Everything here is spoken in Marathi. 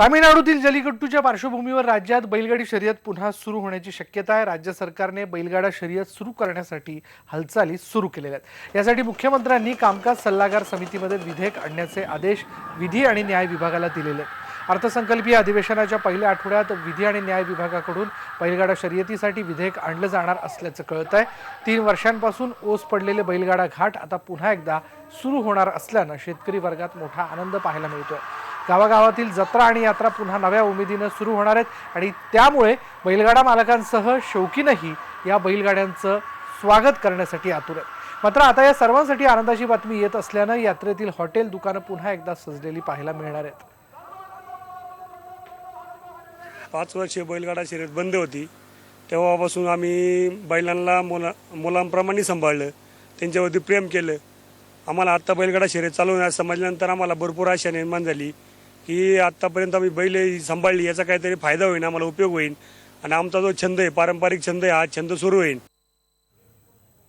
तामिळनाडूतील जलीकट्टूच्या पार्श्वभूमीवर राज्यात बैलगाडी शर्यत पुन्हा सुरू होण्याची शक्यता आहे. राज्य सरकारने बैलगाडा शर्यत सुरू करण्यासाठी हालचाली सुरू केलेल्या आहेत. यासाठी मुख्यमंत्र्यांनी कामकाज सल्लागार समितीमध्ये विधेयक आणण्याचे आदेश विधी आणि न्याय विभागाला दिलेले आहेत. अर्थसंकल्पीय अधिवेशनाच्या पहिल्या आठवड्यात विधी आणि न्याय विभागाकडून बैलगाडा शर्यतीसाठी विधेयक आणलं जाणार असल्याचं कळत आहे. तीन वर्षांपासून ओस पडलेले बैलगाडा घाट आता पुन्हा एकदा सुरू होणार असल्यानं शेतकरी वर्गात मोठा आनंद पाहायला मिळतोय. गावागावातील जत्रा आणि यात्रा पुन्हा नव्या उमेदीनं सुरू होणार आहेत. आणि त्यामुळे बैलगाडा मालकांसह शौकीनही या बैलगाड्यांचं स्वागत करण्यासाठी आतुर आहेत. मात्र आता या सर्वांसाठी आनंदाची बातमी येत असल्यानं यात्रेतील हॉटेल दुकानं पुन्हा एकदा सजलेली पाहायला मिळणार आहेत. पाच वर्ष बैलगाडा शर्यत बंद होती. तेव्हापासून आम्ही बैलांना मुला मुलांप्रमाणे सांभाळलं. त्यांच्यावरती प्रेम केलं. आम्हाला आत्ता बैलगाडा शर्यत चालवण्यास समजल्यानंतर आम्हाला भरपूर आशा निर्माण झाली. की आत्तापर्यंत आम्ही बैल ही सांभाळली याचा काहीतरी फायदा होईल आम्हाला उपयोग होईल. आणि आमचा जो छंद आहे पारंपरिक छंद आहे हा छंद सुरू होईल.